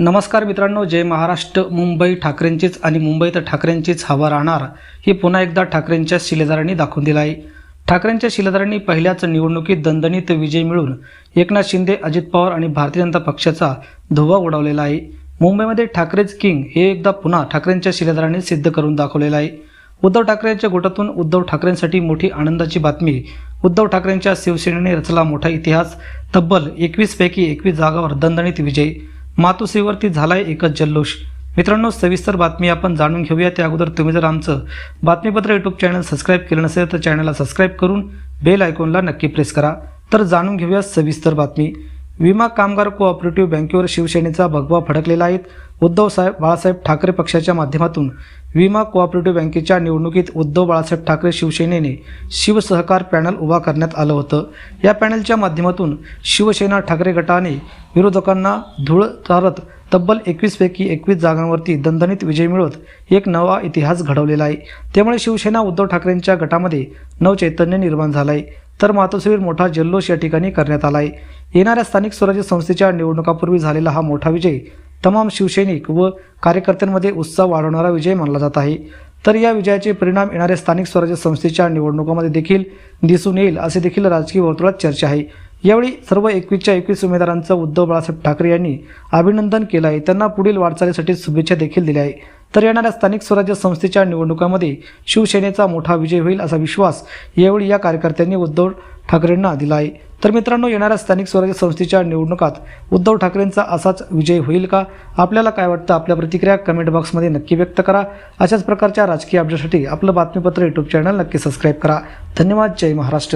नमस्कार मित्रांनो जय महाराष्ट्र. मुंबई ठाकरेंचीच आणि मुंबईत ठाकरेंचीच हवा राहणार ही पुन्हा एकदा ठाकरेंच्या शिलेदारांनी दाखवून दिलं आहे ठाकरेंच्या शिलेदारांनी पहिल्याच निवडणुकीत दणदणीत विजय मिळून एकनाथ शिंदे अजित पवार आणि भारतीय जनता पक्षाचा धुवा उडवलेला आहे. मुंबईमध्ये ठाकरेच किंग हे एकदा पुन्हा ठाकरेंच्या शिलेदारांनी सिद्ध करून दाखवलेलं आहे. उद्धव ठाकरेंच्या गोटातून उद्धव ठाकरेंसाठी मोठी आनंदाची बातमी. उद्धव ठाकरेंच्या शिवसेनेने रचला मोठा इतिहास. तब्बल एकवीसपैकी एकवीस जागावर दणदणीत विजय. मातोश्रीवरती झालाय एकच जल्लोष. मित्रांनो सविस्तर बातमी आपण जाणून घेऊया. त्या अगोदर तुम्ही जर आमचं बातमीपत्र यूट्यूब चॅनल सबस्क्राईब केलं नसेल तर चॅनलला सबस्क्राईब करून बेल आयकॉनला नक्की प्रेस करा. तर जाणून घेऊया सविस्तर बातमी. विमा कामगार कोऑपरेटिव्ह बँकेवर शिवसेनेचा भगवा फडकलेला आहे. उद्धव साहेब बाळासाहेब ठाकरे पक्षाच्या माध्यमातून विमा कोऑपरेटिव्ह बँकेच्या निवडणुकीत उद्धव बाळासाहेब ठाकरे शिवसेनेने शिवसहकार पॅनल उभा करण्यात आलं होतं. या पॅनलच्या माध्यमातून शिवसेना ठाकरे गटाने विरोधकांना धूळ चारत तब्बल एकवीसपैकी एकवीस जागांवरती दणदणीत विजय मिळवत एक नवा इतिहास घडवलेला आहे. त्यामुळे शिवसेना उद्धव ठाकरेंच्या गटामध्ये नवचैतन्य निर्माण झालं आहे तर मातोश्रीवर मोठा जल्लोष या ठिकाणी करण्यात आला आहे येणाऱ्या स्थानिक स्वराज्य संस्थेच्या निवडणुकापूर्वी झालेला हा मोठा विजय तमाम शिवसैनिक व कार्यकर्त्यांमध्ये उत्साह वाढवणारा विजय मानला जात आहे. तर या विजयाचे परिणाम येणाऱ्या स्थानिक स्वराज्य संस्थेच्या निवडणुकामध्ये देखील दिसून येईल असे देखील राजकीय वर्तुळात चर्चा आहे. यावेळी सर्व एकवीसच्या एकवीस उमेदवारांचं उद्धव बाळासाहेब ठाकरे यांनी अभिनंदन केलं आहे. त्यांना पुढील वाटचालीसाठी शुभेच्छा देखील दिल्या आहे तर येणाऱ्या स्थानिक स्वराज्य संस्थेच्या निवडणुकामध्ये शिवसेनेचा मोठा विजय होईल असा विश्वास यावेळी या कार्यकर्त्यांनी उद्धव ठाकरेंना दिला आहे तर मित्रांनो येणाऱ्या स्थानिक स्वराज्य संस्थेच्या निवडणुकात उद्धव ठाकरेंचा असाच विजय होईल का? आपल्याला काय वाटतं? आपल्या प्रतिक्रिया कमेंट बॉक्समध्ये नक्की व्यक्त करा. अशाच प्रकारच्या राजकीय अपडेटसाठी आपलं बातमीपत्र यूट्यूब चॅनल नक्की सबस्क्राईब करा. धन्यवाद. जय महाराष्ट्र.